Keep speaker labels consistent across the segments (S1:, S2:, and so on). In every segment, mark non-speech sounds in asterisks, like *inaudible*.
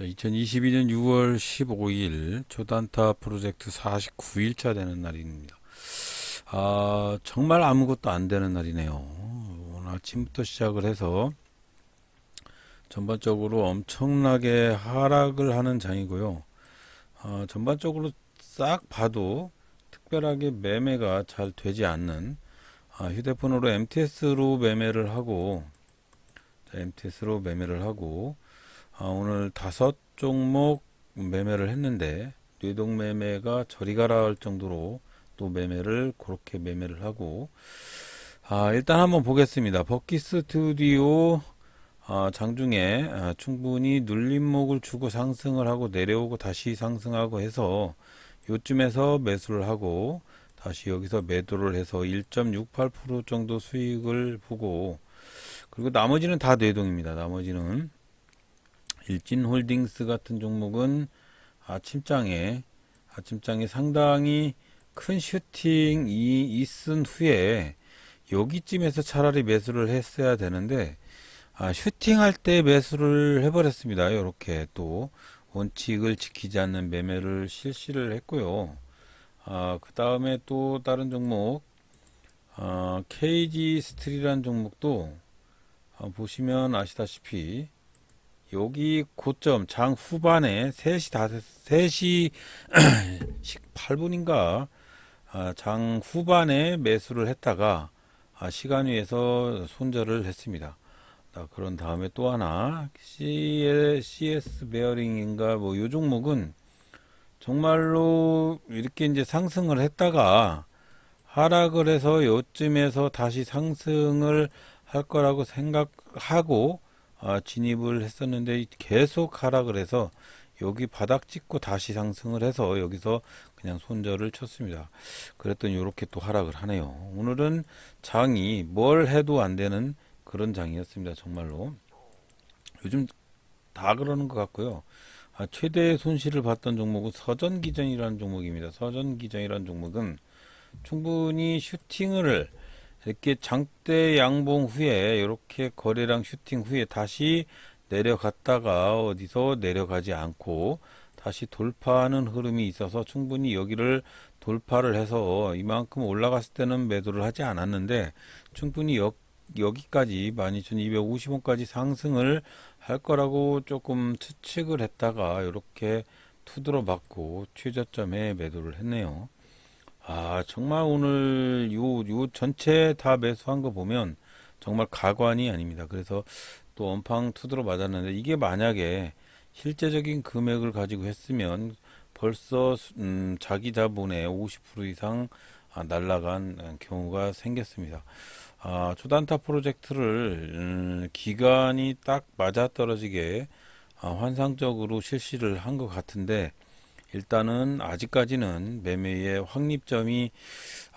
S1: 자, 2022년 6월 15일 초단타 프로젝트 49일차 되는 날입니다. 아, 정말 아무것도 안 되는 날이네요. 오늘 아침부터 시작을 해서 전반적으로 엄청나게 하락을 하는 장이고요. 아, 전반적으로 싹 봐도 특별하게 매매가 잘 되지 않는 아, 휴대폰으로 MTS로 매매를 하고 자, MTS로 매매를 하고 아, 오늘 다섯 종목 매매를 했는데 뇌동 매매가 저리 가라 할 정도로 또 매매를 그렇게 매매를 하고 아, 일단 한번 보겠습니다. 버키 스튜디오 아, 장중에 아, 충분히 눌림목을 주고 상승을 하고 내려오고 다시 상승하고 해서 요쯤에서 매수를 하고 다시 여기서 매도를 해서 1.68% 정도 수익을 보고 그리고 나머지는 다 뇌동입니다. 나머지는 일진홀딩스 같은 종목은 아침장에 아침장에 상당히 큰 슈팅이 있은 후에 여기쯤에서 차라리 매수를 했어야 되는데 아, 슈팅할 때 매수를 해버렸습니다. 이렇게 또 원칙을 지키지 않는 매매를 실시를 했고요. 아, 그 다음에 또 다른 종목 아, KG 스틸이라는 종목도 아, 보시면 아시다시피 여기 고점 장 후반에 3시 다 3시 18분인가? *clears throat* 아, 장 후반에 매수를 했다가 아, 시간 위에서 손절을 했습니다. 아, 그런 다음에 또 하나. CS, 베어링인가? 뭐 요 종목은 정말로 이렇게 이제 상승을 했다가 하락을 해서 요쯤에서 다시 상승을 할 거라고 생각하고 아, 진입을 했었는데 계속 하락을 해서 여기 바닥 찍고 다시 상승을 해서 여기서 그냥 손절을 쳤습니다. 그랬더니 이렇게 또 하락을 하네요. 오늘은 장이 뭘 해도 안 되는 그런 장이었습니다. 정말로. 요즘 다 그러는 것 같고요. 아, 최대 손실을 봤던 종목은 서전기전이라는 종목입니다. 서전기전이라는 종목은 충분히 슈팅을 이렇게 장대 양봉 후에 이렇게 거래량 슈팅 후에 다시 내려갔다가 어디서 내려가지 않고 다시 돌파하는 흐름이 있어서 충분히 여기를 돌파를 해서 이만큼 올라갔을 때는 매도를 하지 않았는데 충분히 여, 여기까지 12,250원까지 상승을 할 거라고 조금 추측을 했다가 이렇게 투드러 맞고 최저점에 매도를 했네요. 아, 정말 오늘 요, 요 전체 다 매수한 거 보면 정말 가관이 아닙니다. 그래서 또 원팡 투드로 맞았는데 이게 만약에 실제적인 금액을 가지고 했으면 벌써 음, 자기 자본의 50% 이상 아, 날라간 경우가 생겼습니다. 아, 초단타 프로젝트를 음, 기간이 딱 맞아떨어지게 아, 환상적으로 실시를 한 것 같은데 일단은 아직까지는 매매의 확립점이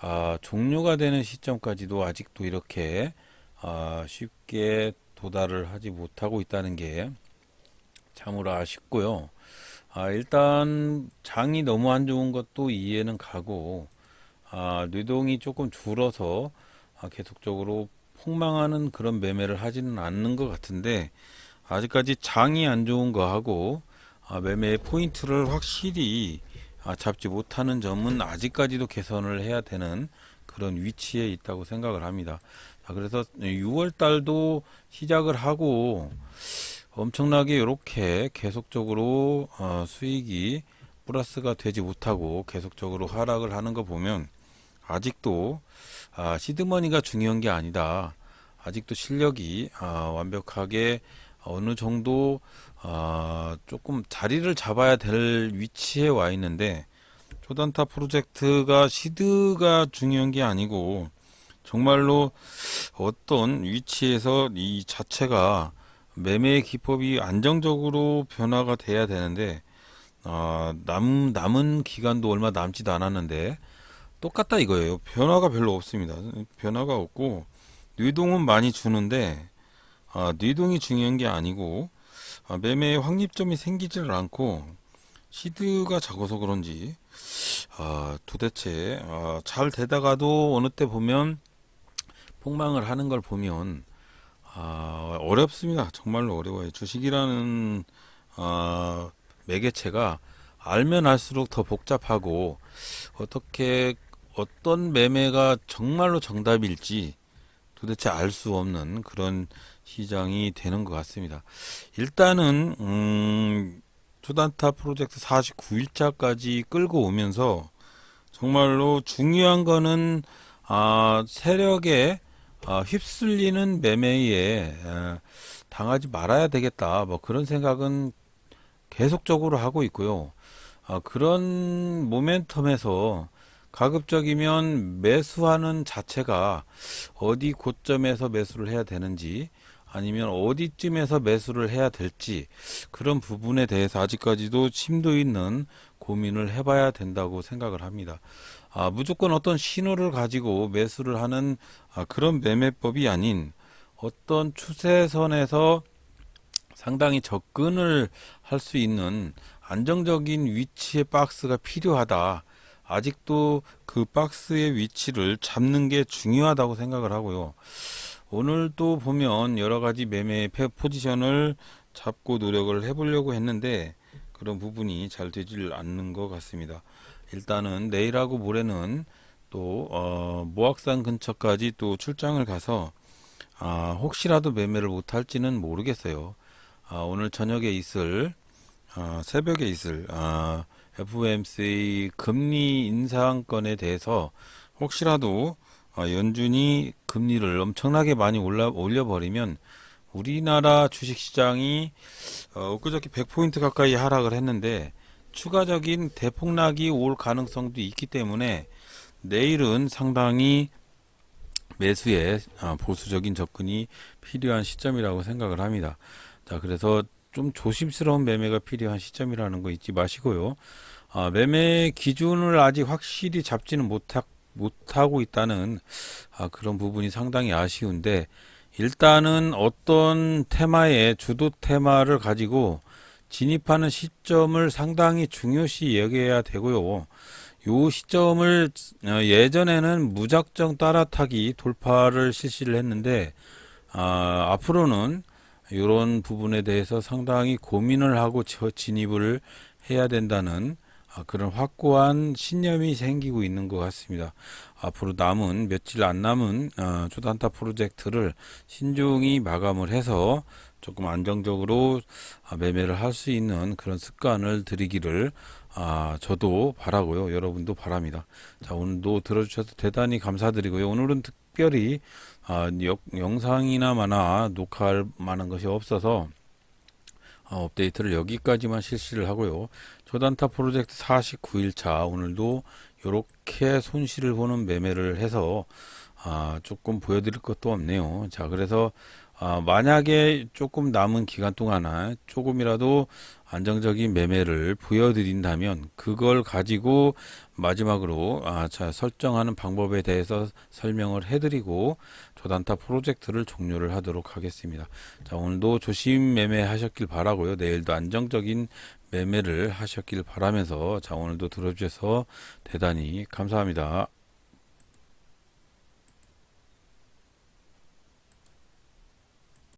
S1: 아, 종료가 되는 시점까지도 아직도 이렇게 아, 쉽게 도달을 하지 못하고 있다는 게 참으로 아쉽고요. 아, 일단 장이 너무 안 좋은 것도 이해는 가고 아, 뇌동이 조금 줄어서 아, 계속적으로 폭망하는 그런 매매를 하지는 않는 것 같은데 아직까지 장이 안 좋은 거 하고 아, 매매의 포인트를 확실히 아, 잡지 못하는 점은 아직까지도 개선을 해야 되는 그런 위치에 있다고 생각을 합니다. 자, 그래서 6월 달도 시작을 하고 엄청나게 이렇게 계속적으로 어, 수익이 플러스가 되지 못하고 계속적으로 하락을 하는 거 보면 아직도 아, 시드머니가 중요한 게 아니다. 아직도 실력이 아, 완벽하게 어느 정도 아, 조금 자리를 잡아야 될 위치에 와 있는데 초단타 프로젝트가 시드가 중요한 게 아니고 정말로 어떤 위치에서 이 자체가 매매 기법이 안정적으로 변화가 돼야 되는데 아, 남, 남은 기간도 얼마 남지도 않았는데 똑같다 이거예요. 변화가 별로 없습니다. 변화가 없고 뇌동은 많이 주는데 아, 뇌동이 중요한 게 아니고 아, 매매의 확립점이 생기지를 않고 시드가 작아서 그런지 아, 도대체 아, 잘 되다가도 어느 때 보면 폭망을 하는 걸 보면 아, 어렵습니다. 정말로 어려워요. 주식이라는 어, 매개체가 알면 알수록 더 복잡하고 어떻게 어떤 매매가 정말로 정답일지 도대체 알 수 없는 그런 시장이 되는 것 같습니다. 일단은 음, 초단타 프로젝트 49일차까지 끌고 오면서 정말로 중요한 거는 아, 세력에 아, 휩쓸리는 매매에 에, 당하지 말아야 되겠다. 뭐 그런 생각은 계속적으로 하고 있고요. 아, 그런 모멘텀에서 가급적이면 매수하는 자체가 어디 고점에서 매수를 해야 되는지 아니면 어디쯤에서 매수를 해야 될지 그런 부분에 대해서 아직까지도 심도 있는 고민을 해봐야 된다고 생각을 합니다. 아, 무조건 어떤 신호를 가지고 매수를 하는 아, 그런 매매법이 아닌 어떤 추세선에서 상당히 접근을 할 수 있는 안정적인 위치의 박스가 필요하다. 아직도 그 박스의 위치를 잡는 게 중요하다고 생각을 하고요. 오늘도 보면 여러 가지 매매 패- 포지션을 잡고 노력을 해보려고 했는데 그런 부분이 잘 되질 않는 것 같습니다. 일단은 내일하고 모레는 또 어, 모악산 근처까지 또 출장을 가서 아, 혹시라도 매매를 못할지는 모르겠어요. 아, 오늘 저녁에 있을 아, 새벽에 있을 아, FOMC 금리 인상건에 대해서 혹시라도 아, 연준이 금리를 엄청나게 많이 올라 올려버리면 우리나라 주식시장이 어, 엊그저께 100포인트 가까이 하락을 했는데 추가적인 대폭락이 올 가능성도 있기 때문에 내일은 상당히 매수에 아, 보수적인 접근이 필요한 시점이라고 생각을 합니다. 자, 그래서 좀 조심스러운 매매가 필요한 시점이라는 거 잊지 마시고요. 아, 매매 기준을 아직 확실히 잡지는 못하, 못하고 있다는 아, 그런 부분이 상당히 아쉬운데 일단은 어떤 테마의 주도 테마를 가지고 진입하는 시점을 상당히 중요시 여겨야 되고요. 요 시점을 어, 예전에는 무작정 따라타기 돌파를 실시를 했는데 아, 앞으로는 이런 부분에 대해서 상당히 고민을 하고 저 진입을 해야 된다는 아, 그런 확고한 신념이 생기고 있는 것 같습니다. 앞으로 남은 며칠 안 남은 어, 초단타 프로젝트를 신중히 마감을 해서 조금 안정적으로 아, 매매를 할 수 있는 그런 습관을 들이기를 아, 저도 바라고요. 여러분도 바랍니다. 자, 오늘도 들어주셔서 대단히 감사드리고요. 오늘은 특별히 아, 역- 영상이나마나 녹화할 만한 것이 없어서 어, 업데이트를 여기까지만 실시를 하고요. 조단타 프로젝트 49일차 오늘도 이렇게 손실을 보는 매매를 해서 아, 조금 보여드릴 것도 없네요. 자, 그래서 아, 만약에 조금 남은 기간 동안에 조금이라도 안정적인 매매를 보여드린다면 그걸 가지고 마지막으로 아, 자, 설정하는 방법에 대해서 설명을 해드리고 조단타 프로젝트를 종료를 하도록 하겠습니다. 자, 오늘도 조심 매매하셨길 바라고요. 내일도 안정적인 매매를 하셨길 바라면서 자, 오늘도 들어주셔서 대단히 감사합니다.